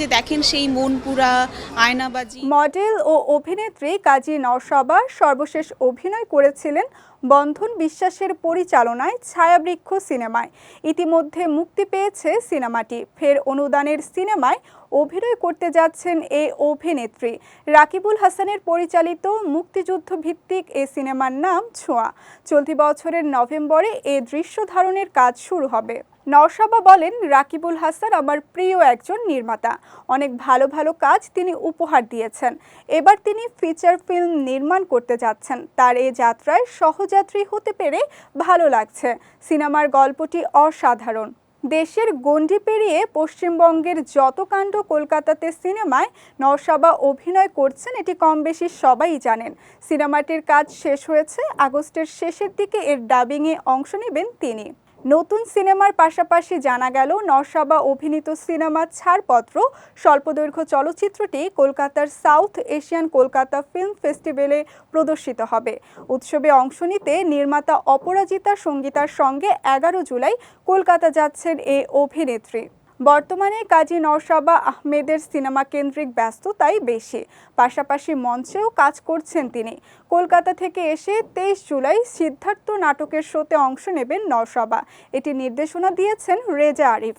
যে দেখেন সেই মনপুরা, আয়নাবাজি। মডেল ও অভিনেত্রী কাজী নওশাবা সর্বশেষ অভিনয় করেছিলেন বন্ধন বিশ্বাসের পরিচালনায় ছায়াবৃক্ষ সিনেমায়। ইতিমধ্যে মুক্তি পেয়েছে সিনেমাটি। ফের অনুদানের সিনেমায় অভিনয় করতে যাচ্ছেন এই অভিনেত্রী। রাকিবুল হাসানের পরিচালিত মুক্তিযুদ্ধ ভিত্তিক এ সিনেমার নাম ছোঁয়া। চলতি বছরের নভেম্বরে এ দৃশ্য ধারণের কাজ শুরু হবে। নওশাবা বলেন, রাকিবুল হাসান আমার প্রিয় একজন নির্মাতা। অনেক ভালো ভালো কাজ তিনি উপহার দিয়েছেন। এবার তিনি ফিচার ফিল্ম নির্মাণ করতে যাচ্ছেন। তার এই যাত্রায় সহযাত্রী হতে পেরে ভালো লাগছে। সিনেমার গল্পটি অসাধারণ। দেশের গণ্ডি পেরিয়ে পশ্চিমবঙ্গের যত কাণ্ড কলকাতাতে সিনেমায় নওশাবা অভিনয় করছেন, এটি কম বেশি সবাই জানেন। সিনেমাটির কাজ শেষ হয়েছে, আগস্টের শেষের দিকে এর ডাবিংয়ে অংশ নেবেন তিনি। নতুন সিনেমার পাশাপাশি জানা গেল, নওশাবা অভিনীত সিনেমার ছাড়পত্র। স্বল্পদৈর্ঘ্য চলচ্চিত্রটি কলকাতার সাউথ এশিয়ান কলকাতা ফিল্ম ফেস্টিভ্যালে প্রদর্শিত হবে। উৎসবে অংশ নিতে নির্মাতা অপরাজিতা সঙ্গীতার সঙ্গে এগারো জুলাই কলকাতা যাচ্ছেন এ অভিনেত্রী। বর্তমানে কাজী নওশাবা আহমেদের সিনেমা কেন্দ্রিক ব্যস্ততাই বেশি। পাশাপাশি মঞ্চেও কাজ করছেন তিনি। কলকাতা থেকে এসে তেইশ জুলাই সিদ্ধার্থ নাটকের শোতে অংশ নেবেন নওশাবা। এটি নির্দেশনা দিয়েছেন রেজা আরিফ।